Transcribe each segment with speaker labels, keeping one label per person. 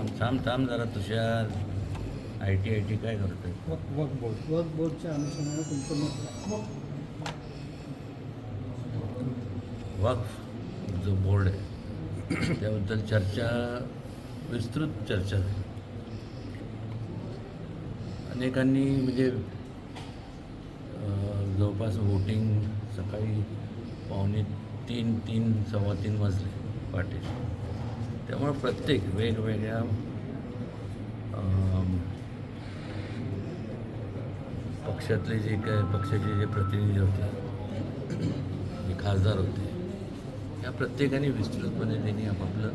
Speaker 1: थांब थांब थांब जरा Tushar. I T I T काय करतोय?
Speaker 2: वक वक बोर्ड. वक बोर्डच्या अनुषंगाने तुमचं मत?
Speaker 1: वक्फ जो बोर्ड आहे त्याबद्दल चर्चा विस्तृत चर्चा झाली. अनेकांनी म्हणजे जवळपास वोटिंग सकाळी पावणे तीन तीन सव्वा तीन वाजले पहाटे त्यामुळे प्रत्येक वेगवेगळ्या पक्षातले जे काय पक्षाचे जे प्रतिनिधी होते जे खासदार होते या प्रत्येकाने विस्तृतपणे त्यांनी आपापलं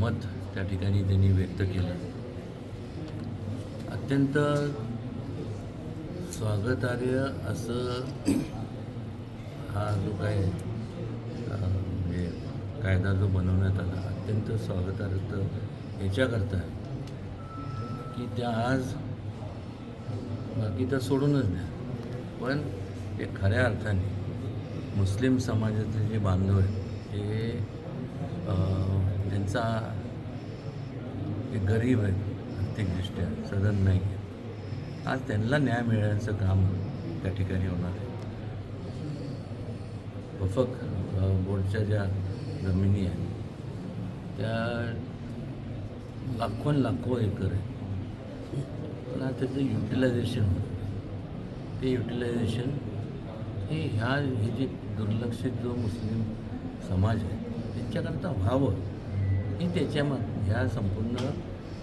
Speaker 1: मत त्या ठिकाणी त्यांनी व्यक्त केलं. अत्यंत स्वागतार्य असं हा जो काय म्हणजे कायदा जो बनवण्यात आला. अत्यंत स्वागतार्थ याच्याकरता आहे. की त्या आज बाकी तर सोडूनच द्या. पण ते खऱ्या अर्थाने मुस्लिम समाजातले जे बांधव आहेत ते त्यांचा जे गरीब आहेत आर्थिकदृष्ट्या सदन नाही आहेत. आज त्यांना न्याय मिळण्याचं काम त्या ठिकाणी होणार आहे. वफक बोर्डच्या ज्या जमिनी आहेत त्या लाखोन लाखो एकर आहे. पण आता त्याचं युटिलायझेशन होतं. ते युटिलायझेशन हे ह्या हे जे दुर्लक्षित जो मुस्लिम समाज आहे त्यांच्याकरता व्हावं. हे त्याच्या ह्या संपूर्ण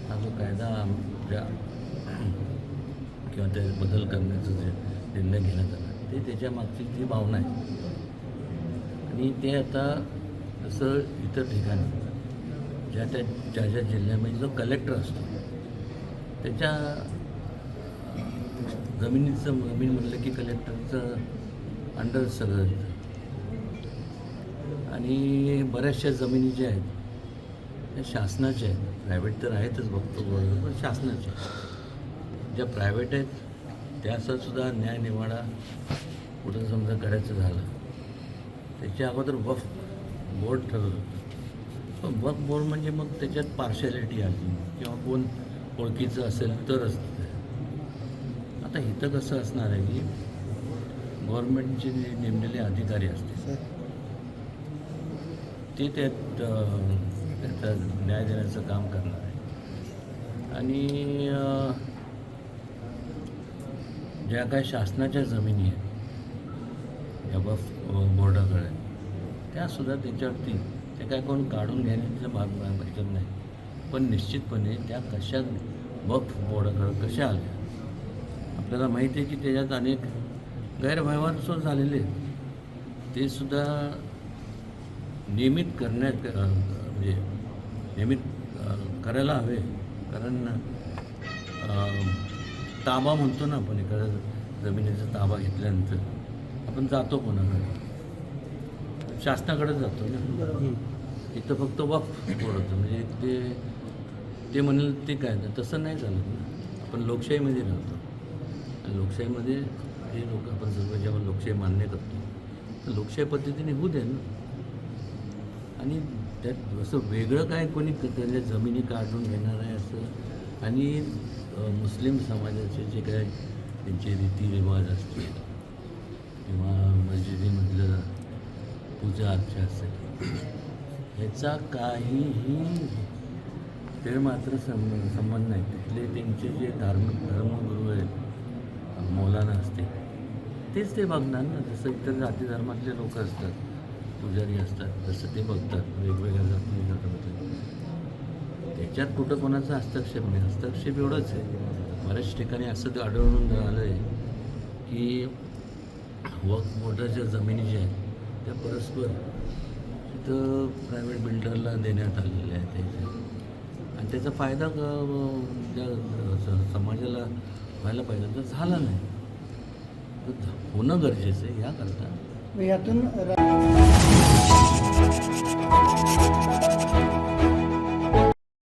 Speaker 1: हा जो कायदा आमच्या किंवा ते बदल करण्याचं जे निर्णय घेण्यात आला ते त्याच्या मागची जी भावना आहे. आणि ते आता तसं इतर ठिकाणी ज्या त्या ज्या ज्या जिल्ह्यामध्ये जो कलेक्टर असतो त्याच्या जमिनीचं जमीन म्हणलं की कलेक्टरचं अंडर सगळं येतं आणि बऱ्याचशा जमिनी ज्या आहेत त्या शासनाच्या आहेत. प्रायव्हेट तर आहेतच बघतो बरोबर पण शासनाच्या ज्या प्रायव्हेट आहेत त्याचा सुद्धा न्याय निवाडा कुठं समजा करायचं झालं त्याच्या अगोदर वफ बोर्ड ठरत होतं. पण वफ बोर्ड म्हणजे मग त्याच्यात पार्शॅलिटी आली. किंवा कोण ओळखीचं असेल तरच. आता इथं कसं असणार आहे की गव्हर्नमेंटचे जे नेमलेले अधिकारी असतील
Speaker 2: सर.
Speaker 1: ते त्यात त्याचा न्याय देण्याचं काम करणार आहे आणि ज्या काही शासनाच्या जमिनी आहेत या बफ बोर्डाकडे त्यासुद्धा त्याच्यावरती ते काय कोण काढून घेण्याचं भाग ह्याच्यात नाही. पण निश्चितपणे त्या कशा वक्फ बोर्डाकडे कशा आल्या? आपल्याला माहिती आहे की त्याच्यात अनेक गैरव्यवहार सुद्धा झालेले आहेत. ते सुद्धा नियमित करण्यात म्हणजे नियमित करायला हवे. कारण ताबा म्हणतो ना आपण एखाद्या जमिनीचा ताबा घेतल्यानंतर. आपण जातो कोणाकडे? शासनाकडे जातो ना. इथं फक्त वक्फ बोर्ड होतं म्हणजे ते ते म्हणेल ते काय तसं नाही चालत ना. आपण लोकशाहीमध्ये राहतो. आणि लोकशाहीमध्ये हे लोक आपण सर्व जेव्हा लोकशाही मान्य करतो तर लोकशाही पद्धतीने होऊ द्या ना. आणि त्यात असं वेगळं काय कोणी त्यांच्या जमिनी काढून घेणार आहे असं? आणि मुस्लिम समाजाचे जे काय त्यांचे रीतिरिवाज असतील किंवा मस्जिदीमधलं पूजा अर्चा असेल ह्याचा काहीही ते मात्र सं संबंध नाही. तिथले त्यांचे जे धार्मिक धर्मगुरू आहेत मौलाना असते तेच ते बघणार ना. जसं इतर जाती धर्मातले लोक असतात पुजारी असतात जसं ते बघतात. वेगवेगळ्या जाती धर्मातले त्याच्यात कुठं कोणाचा हस्तक्षेप नाही. हस्तक्षेप एवढंच आहे. बऱ्याच ठिकाणी असं ते आढळून आलं आहे की वक बोर्डाच्या जमिनी ज्या आहेत त्या परस्पर तिथं प्रायव्हेट बिल्डरला देण्यात आलेल्या आहेत त्याच्या आणि त्याचा फायदा ज्या स- समाजाला व्हायला पाहिजे तर झाला नाही. तर होणं गरजेचं आहे याकरता.
Speaker 2: मग यातून